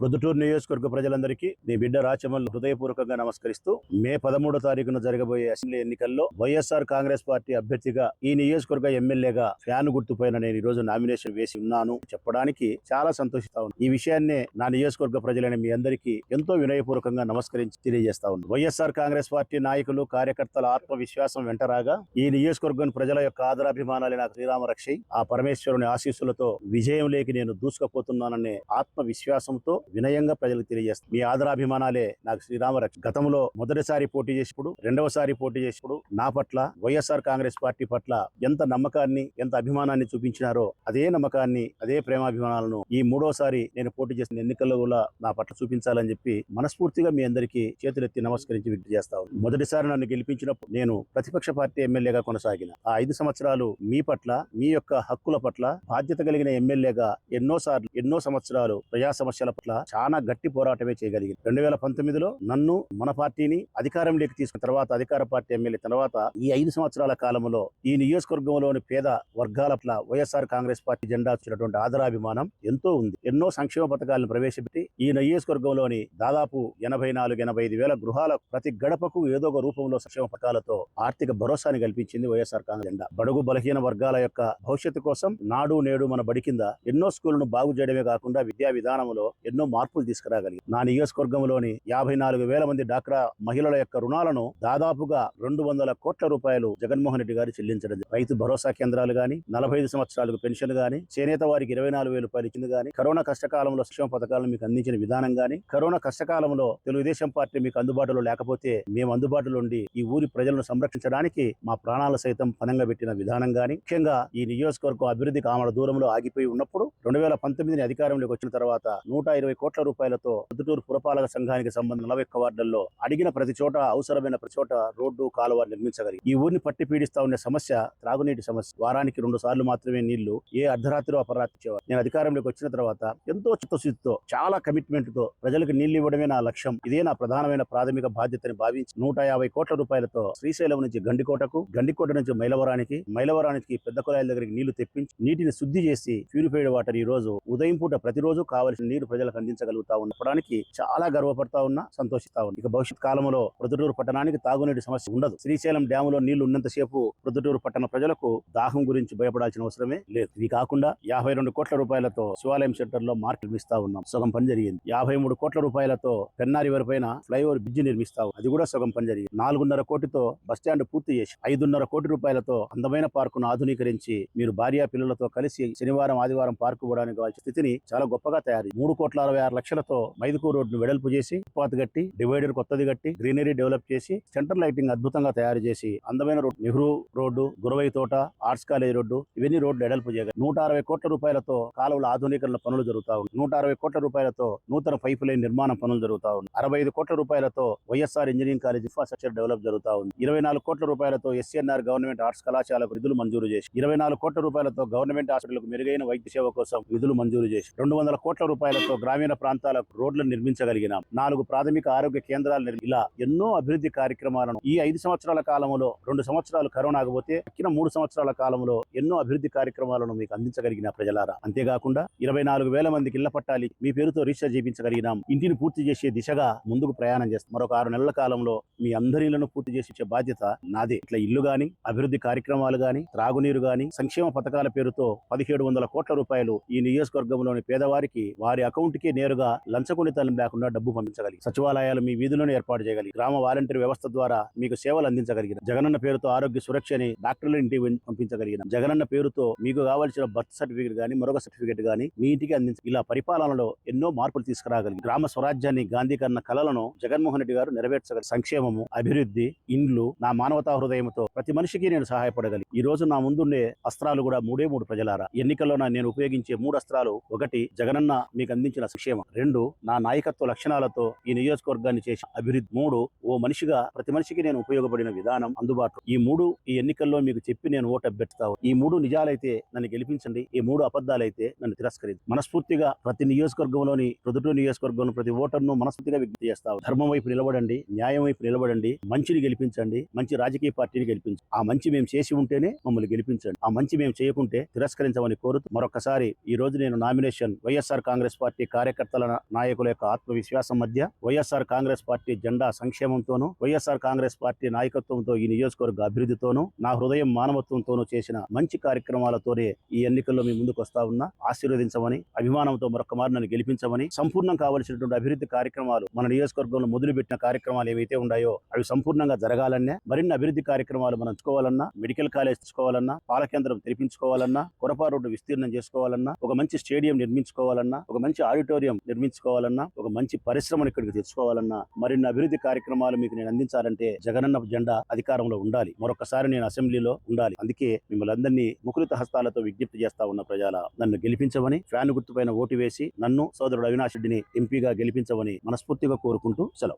ప్రొద్దుటూరు నియోజకవర్గ ప్రజలందరికీ నీ బిడ్డ రాచమల్లు హృదయపూర్వకంగా నమస్కరిస్తూ మే పదమూడో తారీఖున జరగబోయే అసెంబ్లీ ఎన్నికల్లో వైఎస్ఆర్ కాంగ్రెస్ పార్టీ అభ్యర్థిగా ఈ నియోజకవర్గ ఎమ్మెల్యేగా ఫ్యాన్ గుర్తుపైన నేను ఈ రోజు నామినేషన్ వేసి ఉన్నాను. చెప్పడానికి చాలా సంతోషిస్తా ఉన్నాను ఈ విషయాన్నే నా నియోజకవర్గ ప్రజలైన మీ అందరికీ ఎంతో వినయపూర్వకంగా నమస్కరించి తెలియజేస్తా ఉంది వైఎస్ఆర్ కాంగ్రెస్ పార్టీ నాయకులు కార్యకర్తల ఆత్మవిశ్వాసం వెంటరాగా ఈ నియోజకవర్గం ప్రజల యొక్క ఆదరాభిమానాలే నాకు శ్రీరామ రక్షయ్ ఆ పరమేశ్వరుని ఆశీస్సులతో విజయం లేకి నేను దూసుకుపోతున్నాననే ఆత్మవిశ్వాసంతో వినయంగా ప్రజలకు తెలియజేస్తాను మీ ఆదరాభిమానాలే నాకు శ్రీరామ రక్ష గతంలో మొదటిసారి పోటీ చేసినప్పుడు రెండవసారి పోటీ చేసినప్పుడు నా పట్ల వైఎస్ఆర్ కాంగ్రెస్ పార్టీ పట్ల ఎంత నమ్మకాన్ని ఎంత అభిమానాన్ని చూపించినారో అదే నమ్మకాన్ని అదే ప్రేమాభిమానాలను ఈ మూడోసారి నేను పోటీ చేసిన ఎన్నికల్లో కూడా నా పట్ల చూపించాలని చెప్పి మనస్ఫూర్తిగా మీ అందరికీ చేతులెత్తి నమస్కరించి విజ్ఞప్తి చేస్తా ఉన్నాను. మొదటిసారి నన్ను గెలిపించినప్పుడు నేను ప్రతిపక్ష పార్టీ ఎమ్మెల్యేగా కొనసాగిన ఆ ఐదు సంవత్సరాలు మీ పట్ల మీ యొక్క హక్కుల పట్ల బాధ్యత కలిగిన ఎమ్మెల్యేగా ఎన్నో సార్లు ఎన్నో సంవత్సరాలు ప్రజా సమస్యల పట్ల చాలా గట్టి పోరాటమే చేయగలిగింది. రెండు వేల పంతొమ్మిదిలో నన్ను మన పార్టీని అధికారంలోకి తీసుకున్న తర్వాత అధికార పార్టీ ఎమ్మెల్యే తర్వాత ఈ ఐదు సంవత్సరాల కాలంలో ఈ నియోజకవర్గంలోని పేద వర్గాల పట్ల వైఎస్ఆర్ కాంగ్రెస్ పార్టీ జెండా వచ్చినటువంటి ఆదరాభిమానం ఎంతో ఉంది. ఎన్నో సంక్షేమ పథకాలను ప్రవేశపెట్టి ఈ నియోజకవర్గంలోని దాదాపు ఎనభై నాలుగు ఎనభై ఐదు వేల గృహాల ప్రతి గడపకు ఏదో ఒక రూపంలో సంక్షేమ పథకాలతో ఆర్థిక భరోసాని కల్పించింది వైఎస్ఆర్ కాంగ్రెస్ జెండా. బడుగు బలహీన వర్గాల యొక్క భవిష్యత్తు కోసం నాడు నేడు మన బడి కింద ఎన్నో స్కూళ్ళను బాగు చేయడమే కాకుండా విద్యా విధానంలో ఎన్నో మార్పులు తీసుకురాగలిగి నా నియోజకవర్గంలోని యాభై నాలుగు వేల మంది డాక్రా మహిళల యొక్క రుణాలను దాదాపుగా రెండు వందల కోట్ల రూపాయలు జగన్మోహన్ రెడ్డి గారు చెల్లించడం రైతు భరోసా కేంద్రాలు గాని నలభై ఐదు సంవత్సరాలకు పెన్షన్ గాని చేనేత వారికి ఇరవై నాలుగు వేల రూపాయలు ఇచ్చింది గాని కరోనా కష్టకాలంలో సంక్షేమ పథకాలను మీకు అందించిన విధానం గాని కరోనా కష్టకాలంలో తెలుగుదేశం పార్టీ మీకు అందుబాటులో లేకపోతే మేము అందుబాటులో ఉండి ఈ ఊరి ప్రజలను సంరక్షించడానికి మా ప్రాణాలు సైతం పనంగా పెట్టిన విధానం గాని ముఖ్యంగా ఈ నియోజకవర్గం అభివృద్ధి కామల దూరంలో ఆగిపోయి ఉన్నప్పుడు రెండు వేల పంతొమ్మిదిని అధికారంలోకి వచ్చిన తర్వాత నూట ఇరవై కోట్ల రూపాయలతో పొద్దుటూరు పురపాలక సంఘానికి సంబంధించిన నలభై ఒక్క వార్డుల్లో అడిగిన ప్రతి చోట అవసరమైన ప్రతి చోట రోడ్డు కాలువ నిర్మించగలిగి ఈ ఊరిని పట్టి పీడిస్తా ఉండే సమస్య త్రాగునీటి సమస్య. వారానికి రెండు సార్లు మాత్రమే నీళ్ళు ఏ అర్ధరాత్రి అపరాత్రి ఇచ్చేవారు నేను అధికారంలోకి వచ్చిన తర్వాత ఎంతో చిత్తశుద్ధితో చాలా కమిట్మెంట్తో ప్రజలకు నీళ్ళు ఇవ్వడమే నా లక్ష్యం. ఇదే నా ప్రధానమైన ప్రాథమిక బాధ్యతని భావించి నూట యాభై కోట్ల రూపాయలతో శ్రీశైలం నుంచి గండికోటకు గండికోట నుంచి మైలవరానికి మైలవరానికి పెద్ద కుళాయిల దగ్గరికి నీళ్ళు తెప్పించి నీటిని శుద్ధి చేసి ప్యూరిఫైడ్ వాటర్ ఈ రోజు ఉదయం పూట ప్రతిరోజు కావలసిన నీరు ప్రజలకు అందించగలుగుతా ఉండడానికి చాలా గర్వపడతా ఉన్నా సంతోషిస్తా ఉన్నా. ఇక భవిష్యత్ కాలంలో ప్రొద్దుటూరు పట్టణానికి తాగునీటి సమస్య ఉండదు. శ్రీశైలం డ్యాములో నీళ్ళు ఉన్నంతసేపు ప్రొద్దుటూరు పట్టణ ప్రజలకు దాహం గురించి భయపడాల్సిన అవసరమే లేదు. ఇది కాకుండా యాభై రెండు కోట్ల రూపాయలతో శివాలయం సెంటర్లో మార్కెట్ నిర్మిస్తా ఉన్నాం. సగం పని జరిగింది. యాభై మూడు కోట్ల రూపాయలతో పెన్నారి వరపైన ఫ్లైఓవర్ బ్రిడ్జ్ నిర్మిస్తా అది కూడా సగం పని జరిగింది. నాలుగున్నర కోటితో బస్ స్టాండ్ పూర్తి చేసి ఐదున్నర కోటి రూపాయలతో అందమైన పార్కును ఆధునీకరించి మీరు భార్య పిల్లలతో కలిసి శనివారం ఆదివారం పార్కు పోవడానికి కావాల్సిన స్థితిని చాలా గొప్పగా తయారు మూడు కోట్ల అరవై ఆరు లక్షలతో మైదుకూరు రోడ్డును వెడల్పు చేసి ఫుట్పాత్ కట్టి డివైడర్ కొత్తది కట్టి గ్రీనరీ డెవలప్ చేసి సెంటర్ లైటింగ్ అద్భుతంగా తయారు చేసి అందమైన రోడ్డు నెహ్రూ రోడ్డు గురవై తోట ఆర్ట్స్ కాలేజ్ రోడ్డు ఇవన్నీ రోడ్లు వెడల్పు చేయగలి నూట అరవై కోట్ల రూపాయలతో కాలువల ఆధునీకరణ పనులు జరుగుతా ఉన్నాయి. నూట అరవై కోట్ల రూపాయలతో నూతన పైపు లైన్ నిర్మాణం పనులు జరుగుతా ఉన్నాయి. అరవై ఐదు కోట్ల రూపాయలతో YSR engineering college infrastructure develop జరుగుతా ఉంది. ఇరవై నాలుగు కోట్ల రూపాయలతో ఎస్ఎన్ఆర్ గవర్నమెంట్ ఆర్ట్స్ కళాశాలకు నిధులు మంజూరు చేసి ఇరవై నాలుగు కోట్ల రూపాయలతో గవర్నమెంట్ హాస్పిటల్కు మెరుగైన వైద్య సేవ కోసం నిధులు మంజూరు చేసి రెండు వందల కోట్ల రూపాయలతో గ్రామీణ ప్రాంతాలకు రోడ్లను నిర్మించగలిగినాం. నాలుగు ప్రాథమిక ఆరోగ్య కేంద్రాలు ఇలా ఎన్నో అభివృద్ధి కార్యక్రమాలను ఈ ఐదు సంవత్సరాల కాలంలో రెండు సంవత్సరాలు కరోనా ఆగబోతే తక్కిన మూడు సంవత్సరాల కాలంలో ఎన్నో అభివృద్ధి కార్యక్రమాలను మీకు అందించగలిగిన ప్రజలారా. అంతేకాకుండా ఇరవై నాలుగు వేల మందికి ఇళ్ళ పట్టాలి మీ పేరుతో రిజిస్టర్ చేయించగలిగినాం. ఇంటిని పూర్తి చేసే దిశగా ముందుకు ప్రయాణం చేస్తాం. మరొక ఆరు నెలల కాలంలో మీ అందరి ఇళ్ళను పూర్తి చేసి ఇచ్చే బాధ్యత నాదే. ఇట్లా ఇల్లు గాని అభివృద్ధి కార్యక్రమాలు గాని త్రాగునీరు గాని సంక్షేమ పథకాల పేరుతో పదిహేడు వందల కోట్ల రూపాయలు ఈ నియోజకవర్గంలోని పేదవారికి వారి అకౌంట్కి నేరుగా లంచగొనితనం లేకుండా డబ్బు పంపించగలిగి సచివాలయాలు మీ వీధిలోనే ఏర్పాటు చేయగలిగి గ్రామ వాలంటీర్ వ్యవస్థ ద్వారా మీకు సేవలు అందించగలిగిన జగనన్న పేరుతో ఆరోగ్య సురక్షని డాక్టర్ల ఇంటికి పంపించగలిగిన జగనన్న పేరుతో మీకు కావాల్సిన బర్త్ సర్టిఫికేట్ గాని మరొక సర్టిఫికేట్ గానీ మీ ఇంటికి అందించ ఇలా పరిపాలనలో ఎన్నో మార్పులు తీసుకురాగలిగి గ్రామ స్వరాజ్యాన్ని గాంధీకరణ కళలను జగన్మోహన్ రెడ్డి గారు నెరవేర్చగలి సంక్షేమము అభివృద్ధి ఇండ్లు నా మానవతా హృదయంతో ప్రతి మనిషికి నేను సహాయపడగలి ఈ రోజు నా ముందుండే అస్త్రాలు కూడా మూడే మూడు ప్రజలారా. ఎన్నికల్లో నేను ఉపయోగించే మూడు అస్త్రాలు ఒకటి జగనన్న మీకు అందించిన సంక్షేమం రెండు నా నాయకత్వ లక్షణాలతో ఈ నియోజకవర్గాన్ని చేసి అభివృద్ధి. మూడు ఓ మనిషిగా ప్రతి మనిషికి నేను ఉపయోగపడిన విధానం అందుబాటులో. ఈ మూడు ఈ ఎన్నికల్లో మీకు చెప్పి నేను ఓటు అభ్యర్థిస్తాను. ఈ మూడు నిజాలైతే నన్ను గెలిపించండి. ఈ మూడు అబద్ధాలైతే నన్ను తిరస్కరించండి. మనస్ఫూర్తిగా ప్రతి నియోజకవర్గంలోని ప్రొద్దుటూరు నియోజకవర్గంలో ప్రతి ఓటర్ను మనస్ఫూర్తిగా విజ్ఞప్తి చేస్తావు ధర్మం వైపు నిలబడండి న్యాయం వైపు నిలబడండి మంచిని గెలిపించండి మంచి రాజకీయ పార్టీని గెలిపించండి. ఆ మంచి మేము చేసి ఉంటేనే మమ్మల్ని గెలిపించండి. ఆ మంచి మేము చేయకుంటే తిరస్కరించమని కోరుతూ మరొకసారి ఈ రోజు నేను నామినేషన్ వైఎస్ఆర్ కాంగ్రెస్ పార్టీ కార్య కార్యకర్తల నాయకుల యొక్క ఆత్మవిశ్వాసం మధ్య వైఎస్ఆర్ కాంగ్రెస్ పార్టీ జెండా సంక్షేమంతోనూ వైఎస్ఆర్ కాంగ్రెస్ పార్టీ నాయకత్వంతో ఈ నియోజకవర్గ అభివృద్ధితోనూ నా హృదయం మానవత్వంతోనూ చేసిన మంచి కార్యక్రమాలతోనే ఈ ఎన్నికల్లో మీ ముందుకు వస్తా ఉన్నా ఆశీర్వదించమని అభిమానంతో మరొక మారు నన్ను గెలిపించమని సంపూర్ణం కావలసినటువంటి అభివృద్ధి కార్యక్రమాలు మన నియోజకవర్గంలో మొదలుపెట్టిన కార్యక్రమాలు ఏవైతే ఉన్నాయో అవి సంపూర్ణంగా జరగాలన్నా మరిన్ని అభివృద్ధి కార్యక్రమాలు మనం ఎంచుకోవాలన్నా మెడికల్ కాలేజ్ తెచ్చుకోవాలన్నా పాల కేంద్రం తెరిపించుకోవాలన్నా కొరపా రోడ్డు విస్తీర్ణం చేసుకోవాలన్నా ఒక మంచి స్టేడియం నిర్మించుకోవాలన్నా ఒక మంచి ఆడిటోరియం నిర్మించుకోవాలన్నా ఒక మంచి పరిశ్రమను ఇక్కడికి తెచ్చుకోవాలన్నా మరిన్ని అభివృద్ధి కార్యక్రమాలు మీకు నేను అందించాలంటే జగనన్న జెండా అధికారంలో ఉండాలి. మరొకసారి నేను అసెంబ్లీలో ఉండాలి. అందుకే మిమ్మల్ని అందరినీ ముకులిత హస్తాలతో విజ్ఞప్తి చేస్తా ఉన్న ప్రజల నన్ను గెలిపించమని ఫ్యాన్ గుర్తుపైన ఓటు వేసి నన్ను సోదరుడు అవినాష్ రెడ్డిని ఎంపీగా గెలిపించమని మనస్ఫూర్తిగా కోరుకుంటూ సెలవు.